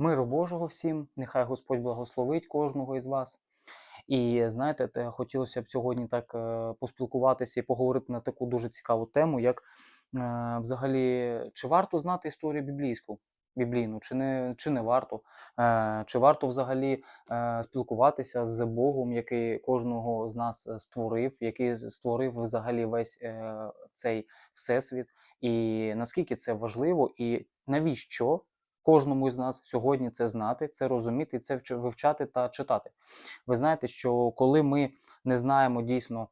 Миру Божого всім, нехай Господь благословить кожного із вас. І знаєте, хотілося б сьогодні так е, поспілкуватися і поговорити на таку дуже цікаву тему, як е, взагалі, чи варто знати історію біблійську, біблійну, чи не, чи не варто, Е, чи варто взагалі спілкуватися з Богом, який кожного з нас створив, який створив взагалі весь цей всесвіт, і наскільки це важливо, і навіщо кожному з нас сьогодні це знати, це розуміти, це вивчати та читати. Ви знаєте, що коли ми не знаємо дійсно е,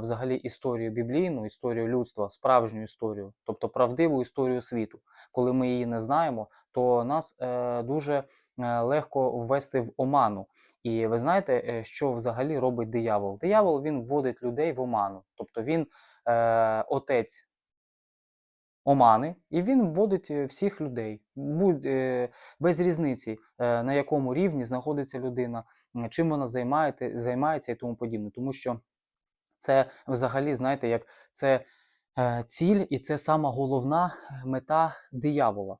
взагалі історію біблійну, історію людства, справжню історію, тобто правдиву історію світу, коли ми її не знаємо, то нас е, дуже е, легко ввести в оману. І ви знаєте, що взагалі робить диявол? Диявол він вводить людей в оману, тобто він отець омани, і він вводить е, всіх людей, е, без різниці, е, на якому рівні знаходиться людина, чим вона займається і тому подібне. Тому що це взагалі, знаєте, як це ціль, і це сама головна мета диявола.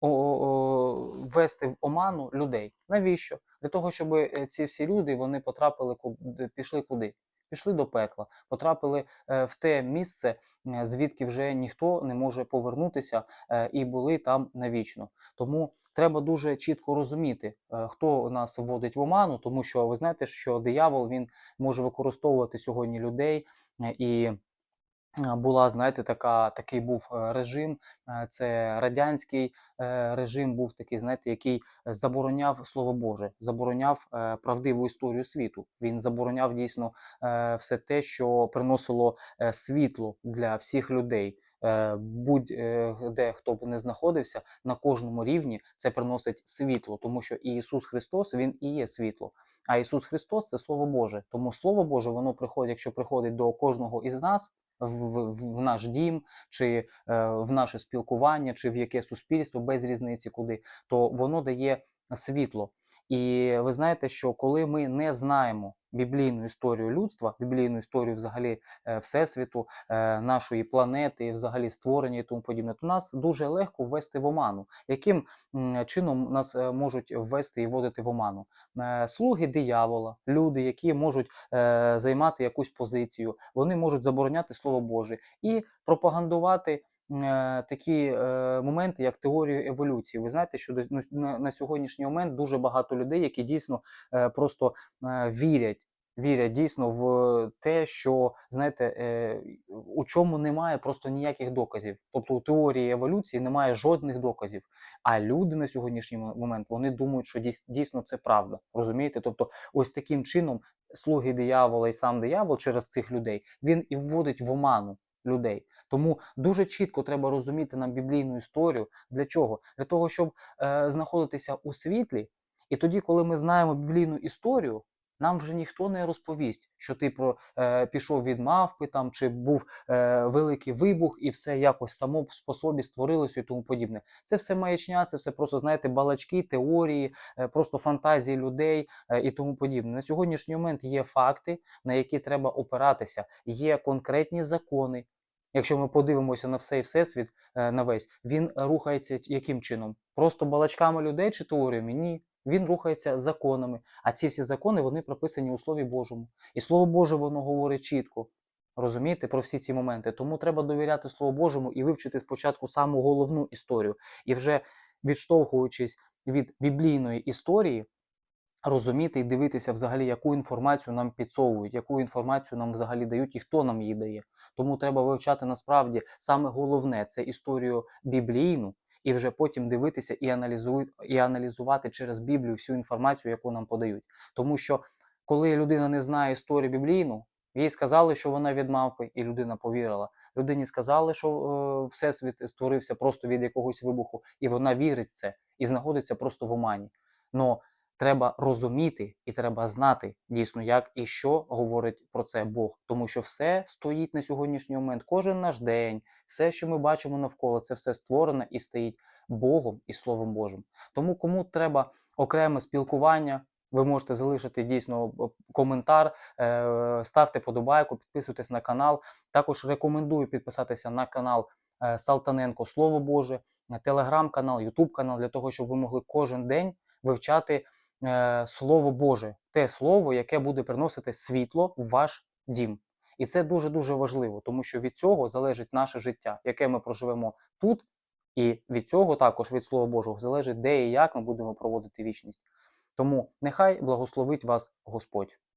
Ввести в оману людей. Навіщо? Для того, щоб ці всі люди вони потрапили пішли куди? Пішли до пекла, потрапили е, в те місце, е, звідки вже ніхто не може повернутися, е, і були там навічно. Тому треба дуже чітко розуміти, хто нас вводить в оману, тому що ви знаєте, що диявол він може використовувати сьогодні людей і. Була, знаєте, така, такий був е, режим, е, це радянський е, режим був такий, знаєте, який забороняв слово Боже, забороняв правдиву історію світу. Він забороняв дійсно все те, що приносило світло для всіх людей. Будь-де хто б не знаходився на кожному рівні, це приносить світло, тому що Ісус Христос Він і є світло. А Ісус Христос це Слово Боже. Тому Слово Боже, воно приходить, якщо приходить до кожного із нас. В, в, в наш дім, чи е, в наше спілкування, чи в яке суспільство, без різниці куди, то воно дає світло. І ви знаєте, що коли ми не знаємо біблійну історію людства, біблійну історію взагалі е, всесвіту, е, нашої планети, взагалі створення і тому подібне, то нас дуже легко ввести в оману. Яким чином нас е, можуть ввести і вводити в оману? Слуги диявола, люди, які можуть займати якусь позицію, вони можуть забороняти слово Боже і пропагандувати такі е, моменти, як теорію еволюції. Ви знаєте, що ну, на, сьогоднішній момент дуже багато людей, які дійсно е, просто е, вірять. Вірять дійсно в те, що знаєте, е, у чому немає просто ніяких доказів. Тобто у теорії еволюції немає жодних доказів. А люди на сьогоднішній момент вони думають, що дійсно це правда. Розумієте? Тобто, ось таким чином слуги диявола і сам диявол через цих людей він і вводить в оману людей. Тому дуже чітко треба розуміти нам біблійну історію. Для чого? Для того, щоб е, знаходитися у світлі, і тоді, коли ми знаємо біблійну історію, нам вже ніхто не розповість, що ти про е, пішов від мавпи там, чи був е, великий вибух, і все якось само по собі створилося і тому подібне. Це все маячня, це все просто знаєте, балачки, теорії, е, просто фантазії людей е, і тому подібне. На сьогоднішній момент є факти, на які треба опиратися, є конкретні закони. Якщо ми подивимося на все і всесвіт, е, на весь, він рухається яким чином? Просто балачками людей чи теоріями? Ні. Він рухається законами. А ці всі закони вони прописані у Слові Божому. І Слово Боже воно говорить чітко. Розумієте про всі ці моменти. Тому треба довіряти Слову Божому і вивчити спочатку саму головну історію. І вже відштовхуючись від біблійної історії, розуміти і дивитися взагалі, яку інформацію нам підсовують, яку інформацію нам взагалі дають і хто нам її дає. Тому треба вивчати насправді саме головне це історію біблійну, і вже потім дивитися і, аналізу... і аналізувати через Біблію всю інформацію, яку нам подають. Тому що коли людина не знає історію біблійну, їй сказали, що вона від мавпи, і людина повірила. Людині сказали, що е, всесвіт створився просто від якогось вибуху, і вона вірить в це і знаходиться просто в омані. Но треба розуміти і треба знати дійсно, як і що говорить про це Бог, тому що все стоїть на сьогоднішній момент, кожен наш день, все, що ми бачимо навколо, це все створено і стоїть Богом і Словом Божим. Тому кому треба окреме спілкування. Ви можете залишити дійсно е, коментар, е, ставте подобайку, підписуйтесь на канал. Також рекомендую підписатися на канал е, Салтаненко Слово Боже. телеграм-канал, ютуб-канал для того, щоб ви могли кожен день вивчати Слово Боже, те слово, яке буде приносити світло в ваш дім. І це дуже дуже важливо, тому що від цього залежить наше життя, яке ми проживемо тут, і від цього також від Слова Божого залежить, де і як ми будемо проводити вічність. Тому нехай благословить вас Господь.